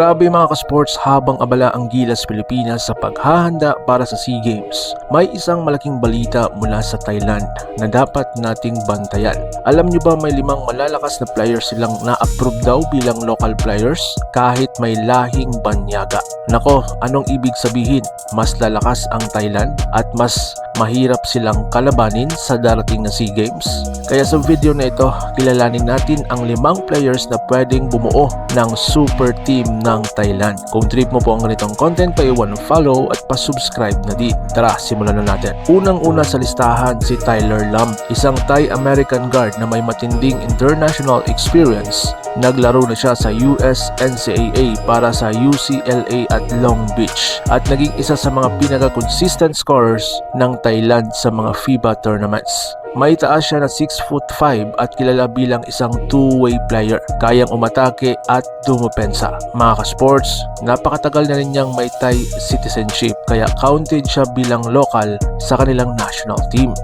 Grabe mga ka-sports habang abala ang Gilas Pilipinas sa paghahanda para sa SEA Games. May isang malaking balita mula sa Thailand na dapat nating bantayan. Alam nyo ba may limang malalakas na players silang na-approve daw bilang local players kahit may lahing banyaga. Nako, anong ibig sabihin? Mas lalakas ang Thailand at mas mahirap silang kalabanin sa darating na SEA Games? Kaya sa video na ito, kilalanin natin ang limang players na pwedeng bumuo ng super team ng Thailand. Kung trip mo po ang ganitong content, paiwan ng follow at pa-subscribe na din. Tara, simulan na natin. Unang-una sa listahan si Tyler Lam, isang Thai-American guard na may matinding international experience. Naglaro na siya sa US NCAA para sa UCLA at Long Beach at naging isa sa mga pinaka-consistent scorers ng Thailand sa mga FIBA tournaments. May taas siya na 6 foot 5 at kilala bilang isang two-way player. Kayang umatake at dumupensa. Mga ka-sports, napakatagal na rin niyang may Thai citizenship kaya counted siya bilang local sa kanilang national team.